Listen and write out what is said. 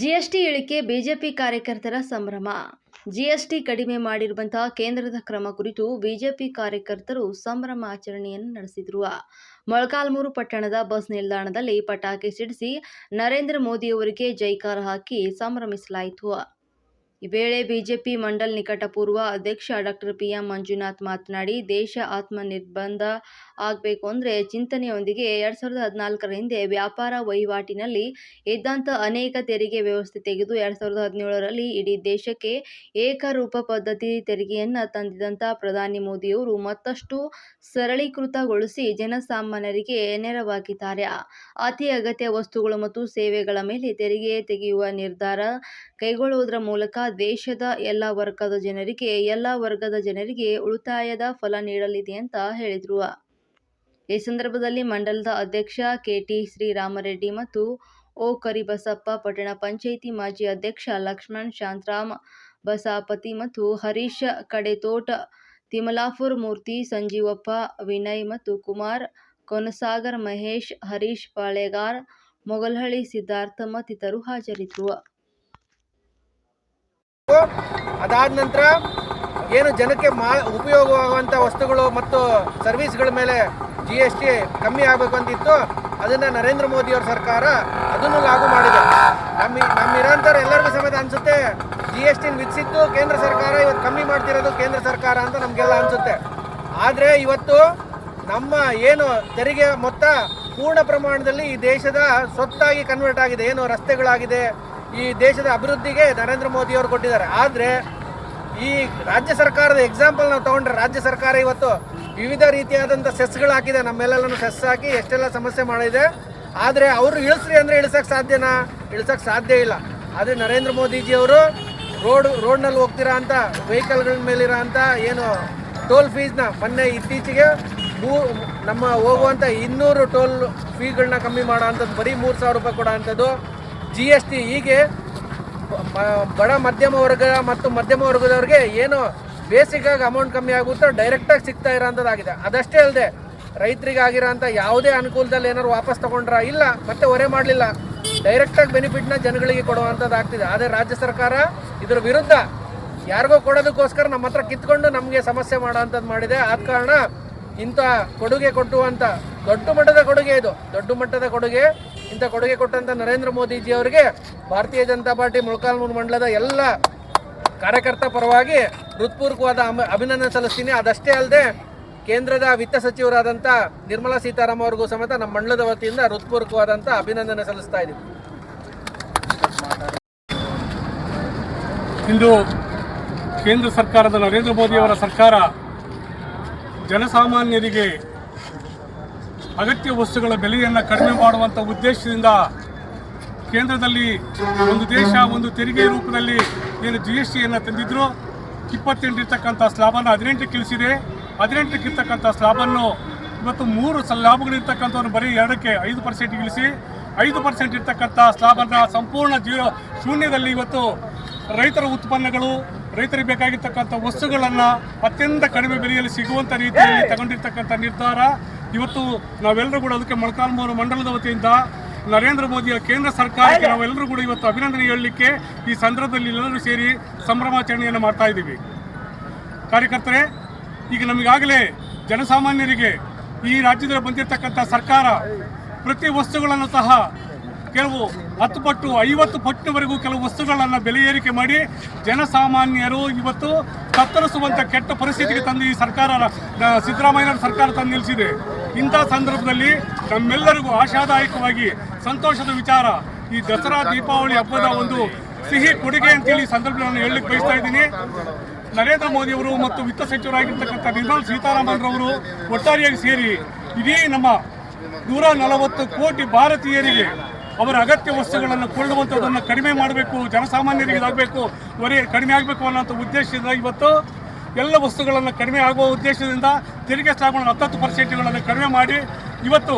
ಜಿಎಸ್ಟಿಗೆ BJP ಕಾರ್ಯಕರ್ತರ ಸಂಭ್ರಮ. GST ಕಡಿಮೆ ಮಾಡಿರುವಂತಹ ಕೇಂದ್ರದ ಕ್ರಮ ಕುರಿತು ಬಿಜೆಪಿ ಕಾರ್ಯಕರ್ತರು ಸಂಭ್ರಮ ಆಚರಣೆಯನ್ನು ನಡೆಸಿದರು. ಮೊಳಕಾಲ್ಮೂರು ಪಟ್ಟಣದ ಬಸ್ ನಿಲ್ದಾಣದಲ್ಲಿ ಪಟಾಕಿ ಸಿಡಿಸಿ ನರೇಂದ್ರ ಮೋದಿಯವರಿಗೆ ಜೈಕಾರ ಹಾಕಿ ಸಂಭ್ರಮಿಸಲಾಯಿತು. ಈ ವೇಳೆ ಬಿಜೆಪಿ ಮಂಡಲ್ ನಿಕಟಪೂರ್ವ ಅಧ್ಯಕ್ಷ ಡಾಕ್ಟರ್ ಪಿ ಎಂ ಮಂಜುನಾಥ್ ಮಾತನಾಡಿ, ದೇಶ ಆತ್ಮನಿರ್ಬಂಧ ಆಗಬೇಕು ಅಂದರೆ ಚಿಂತನೆಯೊಂದಿಗೆ ಎರಡು ಸಾವಿರದ ಹದಿನಾಲ್ಕರ ಹಿಂದೆ ವ್ಯಾಪಾರ ವಹಿವಾಟಿನಲ್ಲಿ ಇದ್ದಂಥ ಅನೇಕ ತೆರಿಗೆ ವ್ಯವಸ್ಥೆ ತೆಗೆದು ಎರಡು ಸಾವಿರದ ಹದಿನೇಳರಲ್ಲಿ ಇಡೀ ದೇಶಕ್ಕೆ ಏಕರೂಪ ಪದ್ಧತಿ ತೆರಿಗೆಯನ್ನು ತಂದಿದಂಥ ಪ್ರಧಾನಿ ಮೋದಿಯವರು ಮತ್ತಷ್ಟು ಸರಳೀಕೃತಗೊಳಿಸಿ ಜನಸಾಮಾನ್ಯರಿಗೆ ನೆರವಾಗಿದ್ದಾರೆ. ಅತಿ ಅಗತ್ಯ ವಸ್ತುಗಳು ಮತ್ತು ಸೇವೆಗಳ ಮೇಲೆ ತೆರಿಗೆ ತೆಗೆಯುವ ನಿರ್ಧಾರ ಕೈಗೊಳ್ಳುವುದರ ಮೂಲಕ ದೇಶದ ಎಲ್ಲ ವರ್ಗದ ಜನರಿಗೆ, ಎಲ್ಲ ವರ್ಗದ ಜನರಿಗೆ ಉಳಿತಾಯದ ಫಲ ನೀಡಲಿದೆ ಅಂತ ಹೇಳಿದರು. ಈ ಸಂದರ್ಭದಲ್ಲಿ ಮಂಡಲದ ಅಧ್ಯಕ್ಷ ಕೆಟಿ ಶ್ರೀರಾಮರೆಡ್ಡಿ ಮತ್ತು ಓ. ಕರಿಬಸಪ್ಪ ಪಟ್ಟಣ ಪಂಚಾಯಿತಿ ಮಾಜಿ ಅಧ್ಯಕ್ಷ ಲಕ್ಷ್ಮಣ್ ಶಾಂತರಾಮ್, ಬಸಾಪತಿ ಮತ್ತು ಹರೀಶ್ ಕಡೆತೋಟ, ತಿಮಲಾಪುರ್ ಮೂರ್ತಿ, ಸಂಜೀವಪ್ಪ, ವಿನಯ್ ಮತ್ತು ಕುಮಾರ್, ಕೊನಸಾಗರ್ ಮಹೇಶ್, ಹರೀಶ್ ಪಾಳೆಗಾರ್, ಮೊಗಲ್ಹಳ್ಳಿ ಸಿದ್ಧಾರ್ಥ ಮತ್ತಿತರರು ಹಾಜರಿದ್ದರು ಅದಾದ ನಂತರ ಏನು ಜನಕ್ಕೆ ಮಾ ಉಪಯೋಗವಾಗುವಂಥ ವಸ್ತುಗಳು ಮತ್ತು ಸರ್ವಿಸ್ಗಳ ಮೇಲೆ ಜಿ ಎಸ್ ಟಿ ಕಮ್ಮಿ ಆಗಬೇಕು ಅಂತಿತ್ತು, ಅದನ್ನು ನರೇಂದ್ರ ಮೋದಿಯವ್ರ ಸರ್ಕಾರ ಅದನ್ನು ಲಾಗು ಮಾಡಿದೆ. ನಮ್ಮ ನಮ್ಮಿರೋಂಥವ್ರು ಎಲ್ಲರಿಗೂ ಸಮೇತ ಅನಿಸುತ್ತೆ ಜಿ ಎಸ್ ಟಿನ ವಿಧಿಸಿದ್ದು ಕೇಂದ್ರ ಸರ್ಕಾರ, ಇವತ್ತು ಕಮ್ಮಿ ಮಾಡ್ತಿರೋದು ಕೇಂದ್ರ ಸರ್ಕಾರ ಅಂತ ನಮಗೆಲ್ಲ ಅನಿಸುತ್ತೆ. ಆದರೆ ಇವತ್ತು ನಮ್ಮ ಏನು ತೆರಿಗೆ ಮೊತ್ತ ಪೂರ್ಣ ಪ್ರಮಾಣದಲ್ಲಿ ಈ ದೇಶದ ಸ್ವತ್ತಾಗಿ ಕನ್ವರ್ಟ್ ಆಗಿದೆ, ಏನು ರಸ್ತೆಗಳಾಗಿದೆ ಈ ದೇಶದ ಅಭಿವೃದ್ಧಿಗೆ ನರೇಂದ್ರ ಮೋದಿ ಅವರು ಕೊಟ್ಟಿದ್ದಾರೆ. ಆದರೆ ಈ ರಾಜ್ಯ ಸರ್ಕಾರದ ಎಕ್ಸಾಂಪಲ್ ನಾವು ತಗೊಂಡ್ರೆ ರಾಜ್ಯ ಸರ್ಕಾರ ಇವತ್ತು ವಿವಿಧ ರೀತಿಯಾದಂಥ ಸೆಸ್ಗಳು ಹಾಕಿದೆ. ನಮ್ಮೆಲ್ಲನೂ ಸೆಸ್ ಹಾಕಿ ಎಷ್ಟೆಲ್ಲ ಸಮಸ್ಯೆ ಮಾಡಿದೆ. ಆದರೆ ಅವರು ಇಳಿಸ್ರಿ ಅಂದರೆ ಇಳಿಸೋಕ್ಕೆ ಸಾಧ್ಯನಾ? ಇಳಿಸೋಕ್ಕೆ ಸಾಧ್ಯ ಇಲ್ಲ. ಆದರೆ ನರೇಂದ್ರ ಮೋದಿಜಿ ಅವರು ರೋಡ್, ರೋಡ್ನಲ್ಲಿ ಹೋಗ್ತಿರೋ ಅಂಥ ವೆಹಿಕಲ್ಗಳ ಮೇಲಿರೋ ಅಂಥ ಏನು ಟೋಲ್ ಫೀಸ್ನ ಮೊನ್ನೆ ಇತ್ತೀಚೆಗೆ ಮೂ, ನಮ್ಮ ಹೋಗುವಂಥ ಇನ್ನೂರು ಟೋಲ್ ಫೀಗಳನ್ನ ಕಮ್ಮಿ ಮಾಡೋ ಅಂಥದ್ದು, ಬರೀ ಮೂರು ಸಾವಿರ ರೂಪಾಯಿ ಕೊಡೋ ಅಂಥದ್ದು ಜಿ ಎಸ್ ಟಿ ಹೀಗೆ ಬಡ ಮಧ್ಯಮ ವರ್ಗ ಮತ್ತು ಮಧ್ಯಮ ವರ್ಗದವ್ರಿಗೆ ಏನು ಬೇಸಿಕ್ ಆಗಿ ಅಮೌಂಟ್ ಕಮ್ಮಿ ಆಗುತ್ತೋ ಡೈರೆಕ್ಟಾಗಿ ಸಿಗ್ತಾ ಇರೋಂಥದ್ದಾಗಿದೆ. ಅದಷ್ಟೇ ಅಲ್ಲದೆ ರೈತರಿಗೆ ಆಗಿರೋಂಥ ಯಾವುದೇ ಅನುಕೂಲದಲ್ಲಿ ಏನಾದ್ರು ವಾಪಸ್ ತಗೊಂಡ್ರ? ಇಲ್ಲ, ಮತ್ತೆ ಹೊರೆ ಮಾಡಲಿಲ್ಲ. ಡೈರೆಕ್ಟಾಗಿ ಬೆನಿಫಿಟ್ನ ಜನಗಳಿಗೆ ಕೊಡುವಂಥದ್ದು ಆಗ್ತಿದೆ ಆದರೆ ರಾಜ್ಯ ಸರ್ಕಾರ ಇದರ ವಿರುದ್ಧ ಯಾರಿಗೋ ಕೊಡೋದಕ್ಕೋಸ್ಕರ ನಮ್ಮ ಹತ್ರ ಕಿತ್ಕೊಂಡು ನಮಗೆ ಸಮಸ್ಯೆ ಮಾಡೋ ಅಂಥದ್ದು ಮಾಡಿದೆ. ಆದ ಕಾರಣ ಇಂಥ ಕೊಡುಗೆ ಕೊಟ್ಟುವಂಥ ದೊಡ್ಡ ಮಟ್ಟದ ಕೊಡುಗೆ ಇದು. ದೊಡ್ಡ ಮಟ್ಟದ ಕೊಡುಗೆ ಇಂಥ ಕೊಡುಗೆ ಕೊಟ್ಟಂಥ ನರೇಂದ್ರ ಮೋದಿಜಿ ಅವರಿಗೆ ಭಾರತೀಯ ಜನತಾ ಪಾರ್ಟಿ ಮೊಳಕಾಲ್ಮೂರು ಮಂಡಲದ ಎಲ್ಲ ಕಾರ್ಯಕರ್ತ ಪರವಾಗಿ ಹೃತ್ಪೂರ್ವಕವಾದ ಅಭಿನಂದನೆ ಸಲ್ಲಿಸ್ತೀನಿ. ಅದಷ್ಟೇ ಅಲ್ಲದೆ ಕೇಂದ್ರದ ವಿತ್ತ ಸಚಿವರಾದಂಥ ನಿರ್ಮಲಾ ಸೀತಾರಾಮನ್ ಅವ್ರಿಗೂ ಸಮೇತ ನಮ್ಮ ಮಂಡಲದ ವತಿಯಿಂದ ಹೃತ್ಪೂರ್ವಕವಾದಂಥ ಅಭಿನಂದನೆ ಸಲ್ಲಿಸ್ತಾ ಇದ್ದೀವಿ ಇಂದು ಕೇಂದ್ರ ಸರ್ಕಾರದ ನರೇಂದ್ರ ಮೋದಿಯವರ ಸರ್ಕಾರ ಜನಸಾಮಾನ್ಯರಿಗೆ ಅಗತ್ಯ ವಸ್ತುಗಳ ಬೆಲೆಯನ್ನು ಕಡಿಮೆ ಮಾಡುವಂಥ ಉದ್ದೇಶದಿಂದ ಕೇಂದ್ರದಲ್ಲಿ ಒಂದು ದೇಶ, ಒಂದು ತೆರಿಗೆ ರೂಪದಲ್ಲಿ ಏನು ಜಿ ಎಸ್ ಟಿಯನ್ನು ತಂದಿದ್ರು. ಇಪ್ಪತ್ತೆಂಟಿರ್ತಕ್ಕಂಥ ಸ್ಲಾಬನ್ನು ಹದಿನೆಂಟಕ್ಕೆ ಇಳಿಸಿದೆ. ಹದಿನೆಂಟಕ್ಕಿರ್ತಕ್ಕಂಥ ಸ್ಲಾಬನ್ನು ಇವತ್ತು ಮೂರು ಸ್ಲಾಬ್ಗಳಿರ್ತಕ್ಕಂಥವ್ರು ಬರೀ ಎರಡಕ್ಕೆ ಐದು ಪರ್ಸೆಂಟ್ ಇಳಿಸಿ. ಐದು ಪರ್ಸೆಂಟ್ ಇರ್ತಕ್ಕಂಥ ಸ್ಲಾಬನ್ನು ಸಂಪೂರ್ಣ ಜೀವ ಶೂನ್ಯದಲ್ಲಿ ಇವತ್ತು ರೈತರ ಉತ್ಪನ್ನಗಳು, ರೈತರಿಗೆ ಬೇಕಾಗಿರ್ತಕ್ಕಂಥ ವಸ್ತುಗಳನ್ನು ಅತ್ಯಂತ ಕಡಿಮೆ ಬೆಲೆಯಲ್ಲಿ ಸಿಗುವಂಥ ರೀತಿಯಲ್ಲಿ ತಗೊಂಡಿರ್ತಕ್ಕಂಥ ನಿರ್ಧಾರ. ಇವತ್ತು ನಾವೆಲ್ಲರೂ ಕೂಡ ಅದಕ್ಕೆ ಮೊಳಕಾಲ್ಮೂರು ಮಂಡಲದ ವತಿಯಿಂದ ನರೇಂದ್ರ ಮೋದಿಯ ಕೇಂದ್ರ ಸರ್ಕಾರಕ್ಕೆ ನಾವೆಲ್ಲರೂ ಕೂಡ ಇವತ್ತು ಅಭಿನಂದನೆ ಹೇಳಲಿಕ್ಕೆ ಈ ಸಂದರ್ಭದಲ್ಲಿ ಎಲ್ಲರೂ ಸೇರಿ ಸಂಭ್ರಮಾಚರಣೆಯನ್ನು ಮಾಡ್ತಾ ಇದ್ದೀವಿ. ಕಾರ್ಯಕರ್ತರೆ, ಈಗ ನಮಗಾಗಲೇ ಜನಸಾಮಾನ್ಯರಿಗೆ ಈ ರಾಜ್ಯದಲ್ಲಿ ಬಂದಿರತಕ್ಕಂಥ ಸರ್ಕಾರ ಪ್ರತಿ ವಸ್ತುಗಳನ್ನು ಸಹ ಕೆಲವು ಹತ್ತು ಪಟ್ಟು, ಐವತ್ತು ಪಟ್ಟಿನವರೆಗೂ ಕೆಲವು ವಸ್ತುಗಳನ್ನು ಬೆಲೆ ಏರಿಕೆ ಮಾಡಿ ಜನಸಾಮಾನ್ಯರು ಇವತ್ತು ತತ್ತರಿಸುವಂಥ ಕೆಟ್ಟ ಪರಿಸ್ಥಿತಿಗೆ ತಂದು ಈ ಸರ್ಕಾರ ಸಿದ್ದರಾಮಯ್ಯನ ಸಿದ್ದರಾಮಯ್ಯನವರ ಸರ್ಕಾರ ತಂದು ನಿಲ್ಲಿಸಿದೆ. ಇಂಥ ಸಂದರ್ಭದಲ್ಲಿ ನಮ್ಮೆಲ್ಲರಿಗೂ ಆಶಾದಾಯಕವಾಗಿ ಸಂತೋಷದ ವಿಚಾರ ಈ ದಸರಾ ದೀಪಾವಳಿ ಹಬ್ಬದ ಒಂದು ಸಿಹಿ ಕೊಡುಗೆ ಅಂತೇಳಿ ಈ ಸಂದರ್ಭದಲ್ಲಿ ನಾನು ಹೇಳಲಿಕ್ಕೆ ಬಯಸ್ತಾ ಇದ್ದೀನಿ. ನರೇಂದ್ರ ಮೋದಿ ಅವರು ಮತ್ತು ವಿತ್ತ ಸಚಿವರಾಗಿರ್ತಕ್ಕಂಥ ನಿರ್ಮಲ್ ಸೀತಾರಾಮನ್ ಅವರು ಒಟ್ಟಾರೆಯಾಗಿ ಸೇರಿ ಇಡೀ ನಮ್ಮ ನೂರ ನಲವತ್ತು ಕೋಟಿ ಭಾರತೀಯರಿಗೆ ಅವರ ಅಗತ್ಯ ವಸ್ತುಗಳನ್ನು ಕೊಳ್ಳುವಂಥದ್ದನ್ನು ಕಡಿಮೆ ಮಾಡಬೇಕು, ಜನಸಾಮಾನ್ಯರಿಗೆ ಇದಾಗಬೇಕು ಕಡಿಮೆ ಆಗಬೇಕು ಅನ್ನೋಂಥ ಉದ್ದೇಶದಿಂದ ಇವತ್ತು ಎಲ್ಲ ವಸ್ತುಗಳನ್ನು ಕಡಿಮೆ ಆಗುವ ಉದ್ದೇಶದಿಂದ ತೆರಿಗೆ ಸ್ಥಾಪನೆ ಹತ್ತತ್ತು ಪರ್ಸೆಂಟ್ಗಳನ್ನು ಕಡಿಮೆ ಮಾಡಿ ಇವತ್ತು